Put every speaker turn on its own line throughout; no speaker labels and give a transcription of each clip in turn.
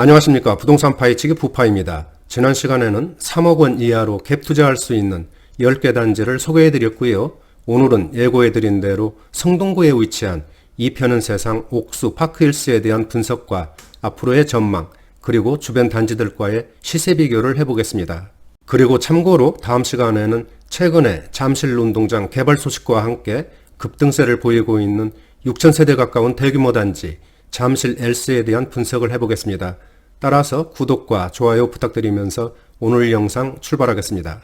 안녕하십니까. 부동산 파이치기 부파입니다. 지난 시간에는 3억 원 이하로 갭 투자할 수 있는 10개 단지를 소개해 드렸고요. 오늘은 예고해 드린 대로 성동구에 위치한 이편은 세상 옥수 파크힐스에 대한 분석과 앞으로의 전망, 그리고 주변 단지들과의 시세 비교를 해보겠습니다. 그리고 참고로 다음 시간에는 최근에 잠실 운동장 개발 소식과 함께 급등세를 보이고 있는 6,000세대 가까운 대규모 단지 잠실 엘스에 대한 분석을 해보겠습니다. 따라서 구독과 좋아요 부탁드리면서 오늘 영상 출발하겠습니다.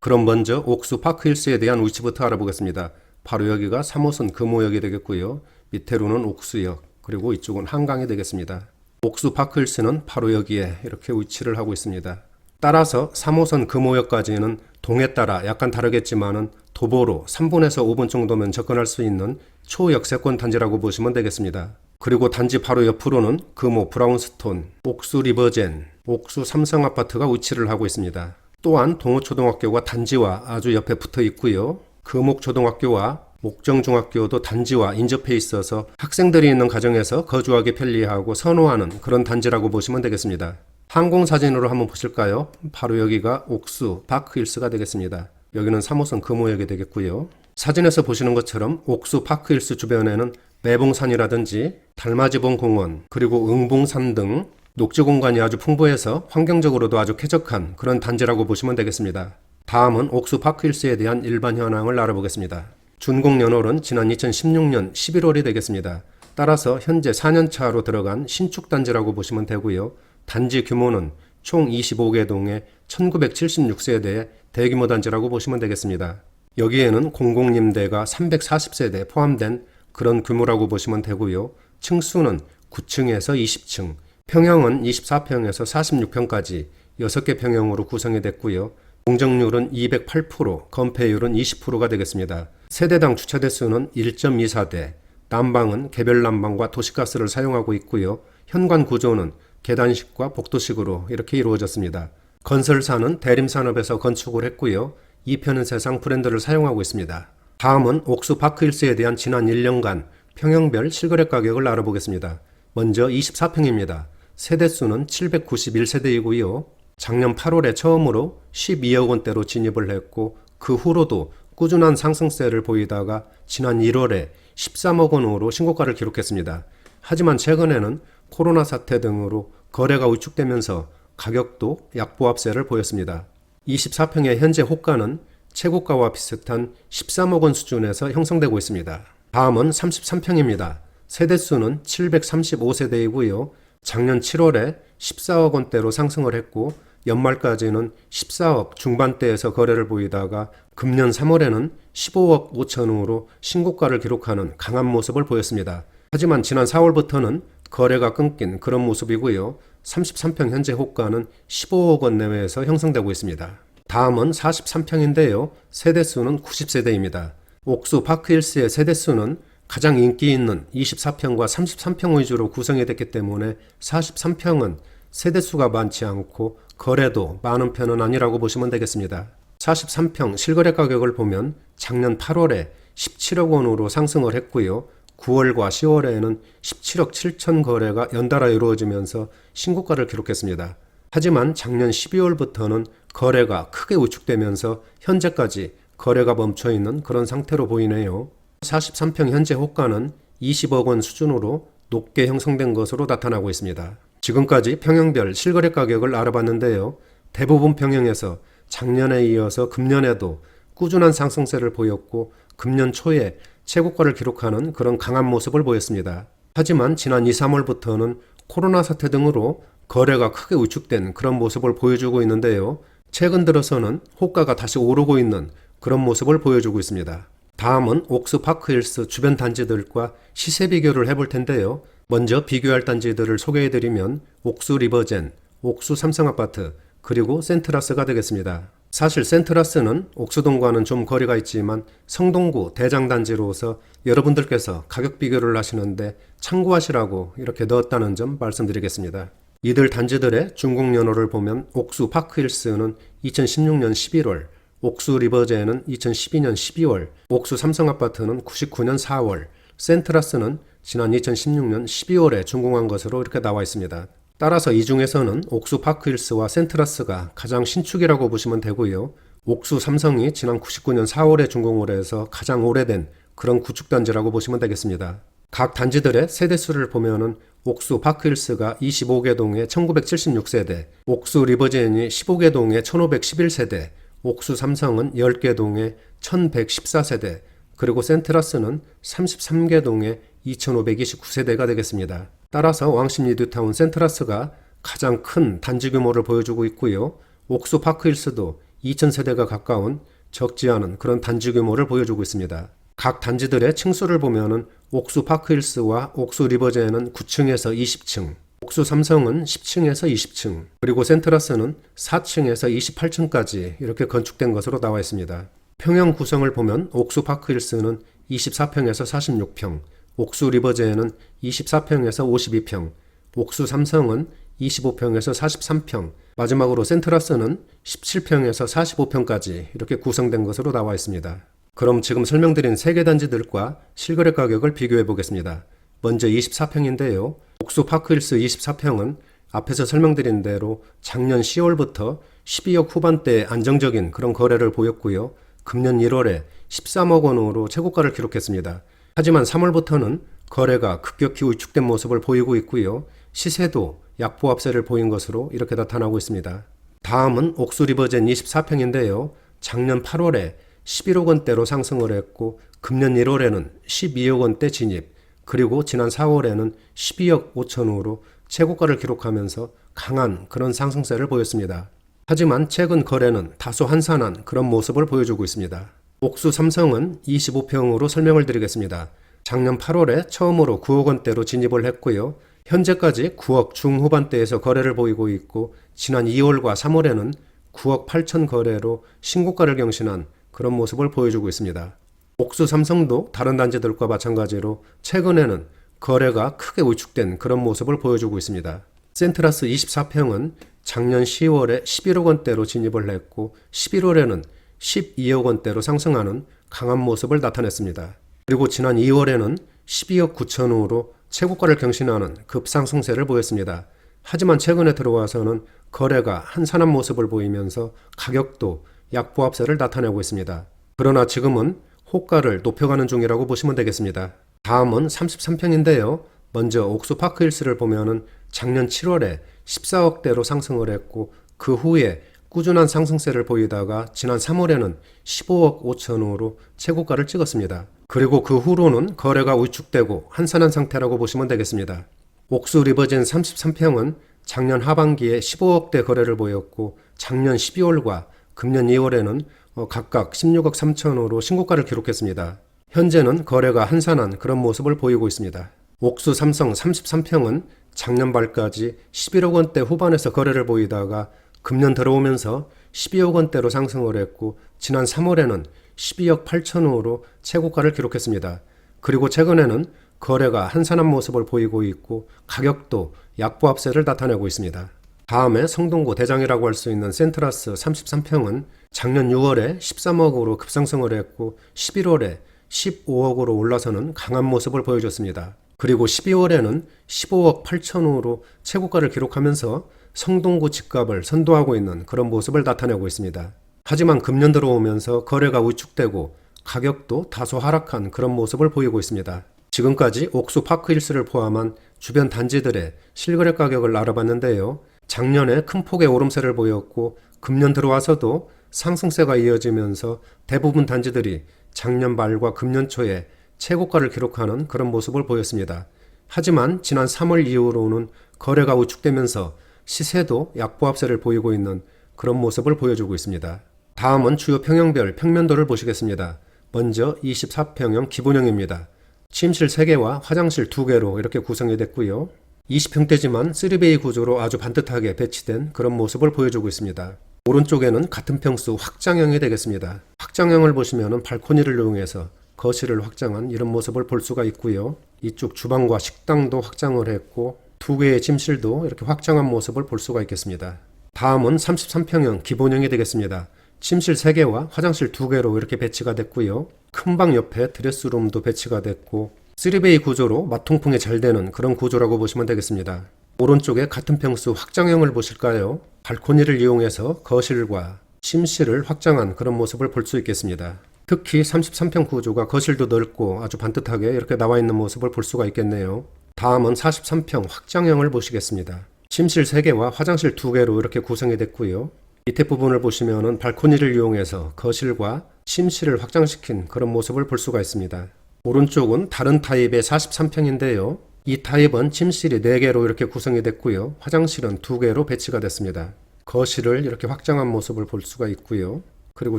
그럼 먼저 옥수 파크힐스에 대한 위치부터 알아보겠습니다. 바로 여기가 3호선 금호역이 되겠고요. 밑에로는 옥수역, 그리고 이쪽은 한강이 되겠습니다. 옥수 파크힐스는 바로 여기에 이렇게 위치를 하고 있습니다. 따라서 3호선 금호역까지는 동에 따라 약간 다르겠지만은 도보로 3분에서 5분 정도면 접근할 수 있는 초역세권 단지라고 보시면 되겠습니다. 그리고 단지 바로 옆으로는 금호 브라운스톤, 옥수 리버젠, 옥수 삼성 아파트가 위치를 하고 있습니다. 또한 동호초등학교가 단지와 아주 옆에 붙어 있고요. 금옥초등학교와 목정중학교도 단지와 인접해 있어서 학생들이 있는 가정에서 거주하기 편리하고 선호하는 그런 단지라고 보시면 되겠습니다. 항공사진으로 한번 보실까요? 바로 여기가 옥수 파크힐스가 되겠습니다. 여기는 3호선 금호역이 되겠고요. 사진에서 보시는 것처럼 옥수 파크힐스 주변에는 매봉산이라든지 달맞이봉 공원 그리고 응봉산 등 녹지 공간이 아주 풍부해서 환경적으로도 아주 쾌적한 그런 단지라고 보시면 되겠습니다. 다음은 옥수 파크힐스에 대한 일반 현황을 알아보겠습니다. 준공 연월은 지난 2016년 11월이 되겠습니다. 따라서 현재 4년 차로 들어간 신축 단지라고 보시면 되고요. 단지 규모는 총 25개 동의 1976세대의 대규모 단지라고 보시면 되겠습니다. 여기에는 공공임대가 340세대 포함된 그런 규모라고 보시면 되고요. 층수는 9층에서 20층, 평형은 24평에서 46평까지 6개 평형으로 구성이 됐고요. 공정률은 208%, 건폐율은 20%가 되겠습니다. 세대당 주차 대수는 1.24대, 난방은 개별 난방과 도시가스를 사용하고 있고요. 현관 구조는 계단식과 복도식으로 이렇게 이루어졌습니다. 건설사는 대림산업에서 건축을 했고요. 이편은 세상 브랜드를 사용하고 있습니다. 다음은 옥수 파크힐스에 대한 지난 1년간 평형별 실거래 가격을 알아보겠습니다. 먼저 24평입니다. 세대수는 791세대이고요. 작년 8월에 처음으로 12억 원대로 진입을 했고 그 후로도 꾸준한 상승세를 보이다가 지난 1월에 13억 원으로 신고가를 기록했습니다. 하지만 최근에는 코로나 사태 등으로 거래가 위축되면서 가격도 약보합세를 보였습니다. 24평의 현재 호가는 최고가와 비슷한 13억 원 수준에서 형성되고 있습니다. 다음은 33평입니다. 세대수는 735세대이고요. 작년 7월에 14억 원대로 상승을 했고 연말까지는 14억 중반대에서 거래를 보이다가 금년 3월에는 15억 5천으로 신고가를 기록하는 강한 모습을 보였습니다. 하지만 지난 4월부터는 거래가 끊긴 그런 모습이고요. 33평 현재 호가는 15억 원 내외에서 형성되고 있습니다. 다음은 43평인데요. 세대수는 90세대입니다. 옥수 파크힐스의 세대수는 가장 인기 있는 24평과 33평 위주로 구성이 됐기 때문에 43평은 세대수가 많지 않고 거래도 많은 편은 아니라고 보시면 되겠습니다. 43평 실거래 가격을 보면 작년 8월에 17억 원으로 상승을 했고요. 9월과 10월에는 17억 7천 거래가 연달아 이루어지면서 신고가를 기록했습니다. 하지만 작년 12월부터는 거래가 크게 우축되면서 현재까지 거래가 멈춰 있는 그런 상태로 보이네요. 43평 현재 호가는 20억 원 수준으로 높게 형성된 것으로 나타나고 있습니다. 지금까지 평형별 실거래 가격을 알아봤는데요. 대부분 평형에서 작년에 이어서 금년에도 꾸준한 상승세를 보였고 금년 초에 최고가를 기록하는 그런 강한 모습을 보였습니다. 하지만 지난 2, 3월부터는 코로나 사태 등으로 거래가 크게 위축된 그런 모습을 보여주고 있는데요. 최근 들어서는 호가가 다시 오르고 있는 그런 모습을 보여주고 있습니다. 다음은 옥스 파크힐스 주변 단지들과 시세 비교를 해볼 텐데요. 먼저 비교할 단지들을 소개해드리면 옥수 리버젠, 옥수 삼성아파트, 그리고 센트라스가 되겠습니다. 사실 센트라스는 옥수동과는 좀 거리가 있지만 성동구 대장단지로서 여러분들께서 가격 비교를 하시는데 참고하시라고 이렇게 넣었다는 점 말씀드리겠습니다. 이들 단지들의 준공 연호를 보면 옥수 파크힐스는 2016년 11월, 옥수 리버제는 2012년 12월, 옥수 삼성아파트는 99년 4월, 센트라스는 지난 2016년 12월에 준공한 것으로 이렇게 나와 있습니다. 따라서 이 중에서는 옥수 파크힐스와 센트라스가 가장 신축이라고 보시면 되고요. 옥수 삼성이 지난 99년 4월에 준공을 해서 가장 오래된 그런 구축단지라고 보시면 되겠습니다. 각 단지들의 세대수를 보면은 옥수 파크힐스가 25개 동에 1976세대, 옥수 리버젠이 15개 동에 1511세대, 옥수 삼성은 10개 동에 1114세대, 그리고 센트라스는 33개 동에 2529세대가 되겠습니다. 따라서 왕십 리드타운 센트라스가 가장 큰 단지 규모를 보여주고 있고요. 옥수 파크힐스도 2000세대가 가까운 적지 않은 그런 단지 규모를 보여주고 있습니다. 각 단지들의 층수를 보면은 옥수 파크힐스와 옥수 리버제는 9층에서 20층, 옥수 삼성은 10층에서 20층, 그리고 센트라스는 4층에서 28층까지 이렇게 건축된 것으로 나와 있습니다. 평형 구성을 보면 옥수 파크힐스는 24평에서 46평, 옥수 리버제는 24평에서 52평, 옥수 삼성은 25평에서 43평, 마지막으로 센트라스는 17평에서 45평까지 이렇게 구성된 것으로 나와 있습니다. 그럼 지금 설명드린 세개 단지들과 실거래 가격을 비교해 보겠습니다. 먼저 24평인데요. 옥수 파크힐스 24평은 앞에서 설명드린 대로 작년 10월부터 12억 후반대 안정적인 그런 거래를 보였고요. 금년 1월에 13억 원으로 최고가를 기록했습니다. 하지만 3월부터는 거래가 급격히 위축된 모습을 보이고 있고요. 시세도 약보합세를 보인 것으로 이렇게 나타나고 있습니다. 다음은 옥수 리버젠 24평인데요. 작년 8월에 11억 원대로 상승을 했고 금년 1월에는 12억 원대 진입 그리고 지난 4월에는 12억 5천으로 최고가를 기록하면서 강한 그런 상승세를 보였습니다. 하지만 최근 거래는 다소 한산한 그런 모습을 보여주고 있습니다. 옥수 삼성은 25평으로 설명을 드리겠습니다. 작년 8월에 처음으로 9억 원대로 진입을 했고요. 현재까지 9억 중후반대에서 거래를 보이고 있고 지난 2월과 3월에는 9억 8천 거래로 신고가를 경신한 그런 모습을 보여주고 있습니다. 옥수 삼성도 다른 단지들과 마찬가지로 최근에는 거래가 크게 위축된 그런 모습을 보여주고 있습니다. 센트라스 24평은 작년 10월에 11억 원대로 진입을 했고 11월에는 12억 원대로 상승하는 강한 모습을 나타냈습니다. 그리고 지난 2월에는 12억 9천으로 최고가를 경신하는 급상승세를 보였습니다. 하지만 최근에 들어와서는 거래가 한산한 모습을 보이면서 가격도 약보합세를 나타내고 있습니다. 그러나 지금은 호가를 높여가는 중이라고 보시면 되겠습니다. 다음은 33평인데요. 먼저 옥수 파크힐스를 보면은 작년 7월에 14억대로 상승을 했고 그 후에 꾸준한 상승세를 보이다가 지난 3월에는 15억 5천으로 최고가를 찍었습니다. 그리고 그 후로는 거래가 위축되고 한산한 상태라고 보시면 되겠습니다. 옥수 리버젠 33평은 작년 하반기에 15억대 거래를 보였고 작년 12월과 금년 2월에는 어, 각각 16억 3천으로 신고가를 기록했습니다. 현재는 거래가 한산한 그런 모습을 보이고 있습니다. 옥수 삼성 33평은 작년 말까지 11억 원대 후반에서 거래를 보이다가 금년 들어오면서 12억 원대로 상승을 했고 지난 3월에는 12억 8천으로 최고가를 기록했습니다. 그리고 최근에는 거래가 한산한 모습을 보이고 있고 가격도 약보합세를 나타내고 있습니다. 다음에 성동구 대장이라고 할 수 있는 센트라스 33평은 작년 6월에 13억으로 급상승을 했고 11월에 15억으로 올라서는 강한 모습을 보여줬습니다. 그리고 12월에는 15억 8천으로 최고가를 기록하면서 성동구 집값을 선도하고 있는 그런 모습을 나타내고 있습니다. 하지만 금년 들어오면서 거래가 위축되고 가격도 다소 하락한 그런 모습을 보이고 있습니다. 지금까지 옥수 파크힐스를 포함한 주변 단지들의 실거래 가격을 알아봤는데요. 작년에 큰 폭의 오름세를 보였고 금년 들어와서도 상승세가 이어지면서 대부분 단지들이 작년 말과 금년 초에 최고가를 기록하는 그런 모습을 보였습니다. 하지만 지난 3월 이후로는 거래가 위축되면서 시세도 약보합세를 보이고 있는 그런 모습을 보여주고 있습니다. 다음은 주요 평형별 평면도를 보시겠습니다. 먼저 24평형 기본형입니다. 침실 3개와 화장실 2개로 이렇게 구성이 됐고요. 20평대지만 3베이 구조로 아주 반듯하게 배치된 그런 모습을 보여주고 있습니다. 오른쪽에는 같은 평수 확장형이 되겠습니다. 확장형을 보시면 발코니를 이용해서 거실을 확장한 이런 모습을 볼 수가 있고요. 이쪽 주방과 식당도 확장을 했고 두 개의 침실도 이렇게 확장한 모습을 볼 수가 있겠습니다. 다음은 33평형 기본형이 되겠습니다. 침실 3개와 화장실 2개로 이렇게 배치가 됐고요. 큰 방 옆에 드레스룸도 배치가 됐고 3베이 구조로 맞통풍이 잘 되는 그런 구조라고 보시면 되겠습니다. 오른쪽에 같은 평수 확장형을 보실까요? 발코니를 이용해서 거실과 침실을 확장한 그런 모습을 볼 수 있겠습니다. 특히 33평 구조가 거실도 넓고 아주 반듯하게 이렇게 나와 있는 모습을 볼 수가 있겠네요. 다음은 43평 확장형을 보시겠습니다. 침실 3개와 화장실 2개로 이렇게 구성이 됐고요. 밑에 부분을 보시면은 발코니를 이용해서 거실과 침실을 확장시킨 그런 모습을 볼 수가 있습니다. 오른쪽은 다른 타입의 43평인데요. 이 타입은 침실이 4개로 이렇게 구성이 됐고요. 화장실은 2개로 배치가 됐습니다. 거실을 이렇게 확장한 모습을 볼 수가 있고요. 그리고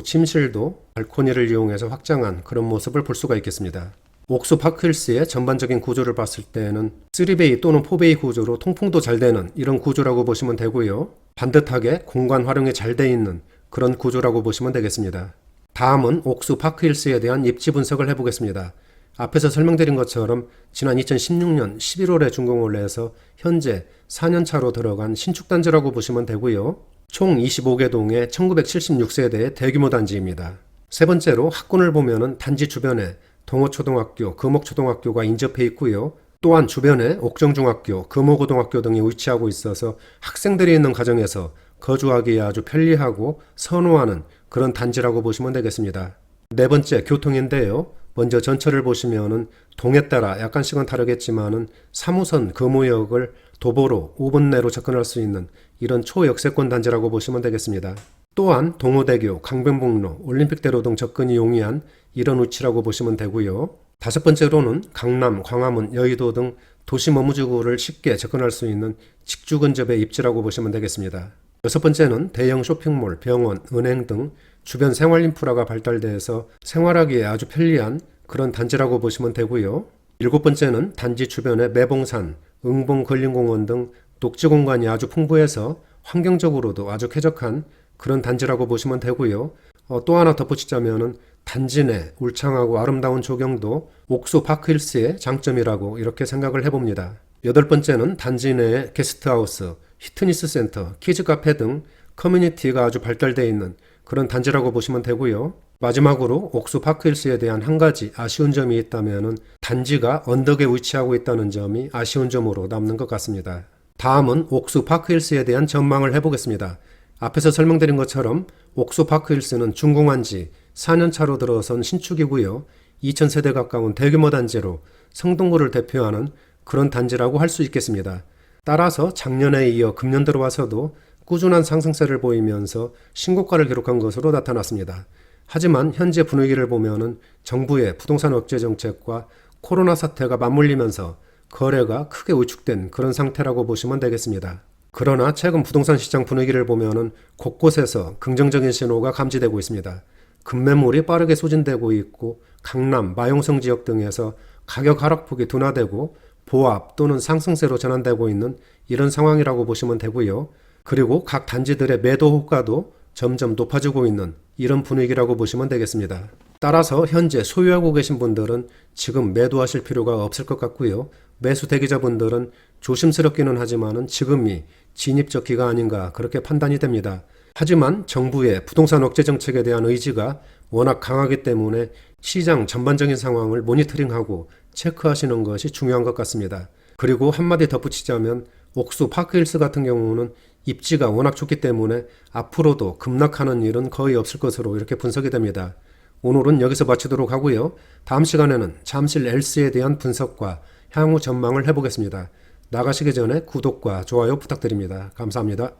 침실도 발코니를 이용해서 확장한 그런 모습을 볼 수가 있겠습니다. 옥수 파크힐스의 전반적인 구조를 봤을 때는 3베이 또는 4베이 구조로 통풍도 잘 되는 이런 구조라고 보시면 되고요. 반듯하게 공간 활용이 잘 돼 있는 그런 구조라고 보시면 되겠습니다. 다음은 옥수 파크힐스에 대한 입지 분석을 해보겠습니다. 앞에서 설명드린 것처럼 지난 2016년 11월에 준공을 해서 현재 4년 차로 들어간 신축 단지라고 보시면 되고요. 총 25개 동의 1976세대의 대규모 단지입니다. 세 번째로 학군을 보면은 단지 주변에 동호초등학교, 금옥초등학교가 인접해 있고요. 또한 주변에 옥정중학교, 금호고등학교 등이 위치하고 있어서 학생들이 있는 가정에서 거주하기에 아주 편리하고 선호하는 그런 단지라고 보시면 되겠습니다. 네 번째 교통인데요. 먼저 전철을 보시면은 동에 따라 약간씩은 다르겠지만은 3호선 금호역을 도보로 5분 내로 접근할 수 있는 이런 초역세권 단지라고 보시면 되겠습니다. 또한 동호대교, 강변북로, 올림픽대로 등 접근이 용이한 이런 위치라고 보시면 되고요. 다섯 번째로는 강남, 광화문, 여의도 등 도시 머무지구를 쉽게 접근할 수 있는 직주 근접의 입지라고 보시면 되겠습니다. 여섯 번째는 대형 쇼핑몰, 병원, 은행 등 주변 생활 인프라가 발달돼서 생활하기에 아주 편리한 그런 단지라고 보시면 되고요. 일곱 번째는 단지 주변에 매봉산, 응봉 근린공원 등 녹지 공간이 아주 풍부해서 환경적으로도 아주 쾌적한 그런 단지라고 보시면 되고요. 어, 또 하나 덧붙이자면은 단지 내 울창하고 아름다운 조경도 옥수 파크힐스의 장점이라고 이렇게 생각을 해봅니다. 여덟 번째는 단지 내에 게스트하우스, 피트니스 센터, 키즈 카페 등 커뮤니티가 아주 발달되어 있는 그런 단지라고 보시면 되고요. 마지막으로 옥수 파크힐스에 대한 한 가지 아쉬운 점이 있다면은 단지가 언덕에 위치하고 있다는 점이 아쉬운 점으로 남는 것 같습니다. 다음은 옥수 파크힐스에 대한 전망을 해보겠습니다. 앞에서 설명드린 것처럼 옥수 파크힐스는 준공한 지 4년 차로 들어선 신축이고요. 2000세대 가까운 대규모 단지로 성동구를 대표하는 그런 단지라고 할 수 있겠습니다. 따라서 작년에 이어 금년 들어와서도 꾸준한 상승세를 보이면서 신고가를 기록한 것으로 나타났습니다. 하지만 현재 분위기를 보면은 정부의 부동산 억제 정책과 코로나 사태가 맞물리면서 거래가 크게 위축된 그런 상태라고 보시면 되겠습니다. 그러나 최근 부동산 시장 분위기를 보면은 곳곳에서 긍정적인 신호가 감지되고 있습니다. 급매물이 빠르게 소진되고 있고 강남, 마용성 지역 등에서 가격 하락폭이 둔화되고 보합 또는 상승세로 전환되고 있는 이런 상황이라고 보시면 되고요. 그리고 각 단지들의 매도 호가도 점점 높아지고 있는 이런 분위기라고 보시면 되겠습니다. 따라서 현재 소유하고 계신 분들은 지금 매도하실 필요가 없을 것 같고요. 매수 대기자분들은 조심스럽기는 하지만은 지금이 진입적 기가 아닌가 그렇게 판단이 됩니다. 하지만 정부의 부동산 억제 정책에 대한 의지가 워낙 강하기 때문에 시장 전반적인 상황을 모니터링하고 체크하시는 것이 중요한 것 같습니다. 그리고 한마디 덧붙이자면 옥수 파크힐스 같은 경우는 입지가 워낙 좋기 때문에 앞으로도 급락하는 일은 거의 없을 것으로 이렇게 분석이 됩니다. 오늘은 여기서 마치도록 하고요. 다음 시간에는 잠실 엘스에 대한 분석과 향후 전망을 해보겠습니다. 나가시기 전에 구독과 좋아요 부탁드립니다. 감사합니다.